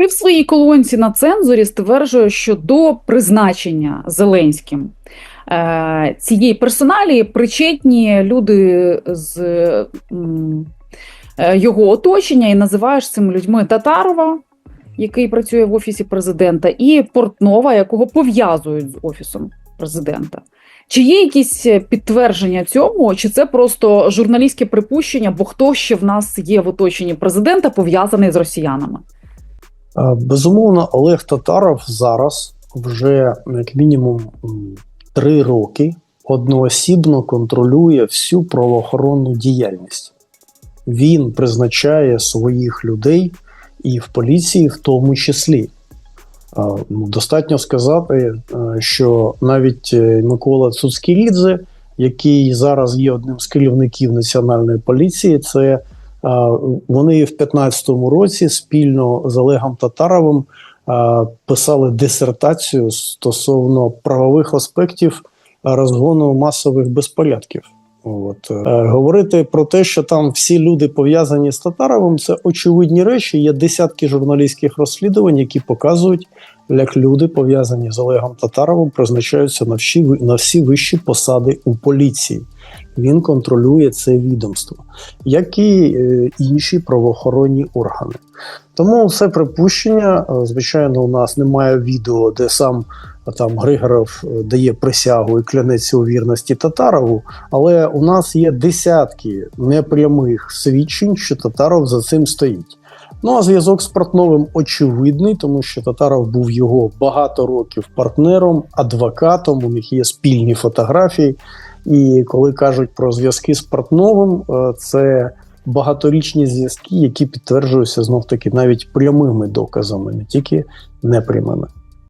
Ти в своїй колонці на цензурі стверджує, що до призначення Зеленським е, цієї персоналі причетні люди з е, його оточення, і називаєш цими людьми Татарова, який працює в офісі президента, і Портнова, якого пов'язують з офісом президента. Чи є якісь підтвердження цьому, чи це просто журналістське припущення, бо хто ще в нас є в оточенні президента пов'язаний з росіянами? Е, Безумовно, Олег Татаров зараз вже як мінімум три роки одноосібно контролює всю правоохоронну діяльність. Він призначає своїх людей і в поліції, в тому числі. Е, ну, Достатньо сказати, е, що навіть Микола Цуцькірідзе, який зараз є одним з керівників національної поліції, це вони в 2015 році спільно з Олегом Татаровим писали дисертацію стосовно правових аспектів розгону масових безпорядків. От е, говорити про те, що там всі люди пов'язані з Татаровим, це очевидні речі. Є десятки журналістських розслідувань, які показують, як люди пов'язані з Олегом Татаровим призначаються на всі на всі вищі посади у поліції. Він контролює це відомство, як і е, інші правоохоронні органи. Тому це припущення. Е, Звичайно, у нас немає відео, де сам е, там Григоров дає присягу і клянеться у вірності Татарову. Але у нас є десятки непрямих свідчень, що Татаров за цим стоїть. Ну а зв'язок з Портновим очевидний, тому що Татаров був його багато років партнером, адвокатом. У них є спільні фотографії. І коли кажуть про зв'язки з Портновим, е, це багаторічні зв'язки, які підтверджуються знов таки навіть прямими доказами, не тільки непрямими.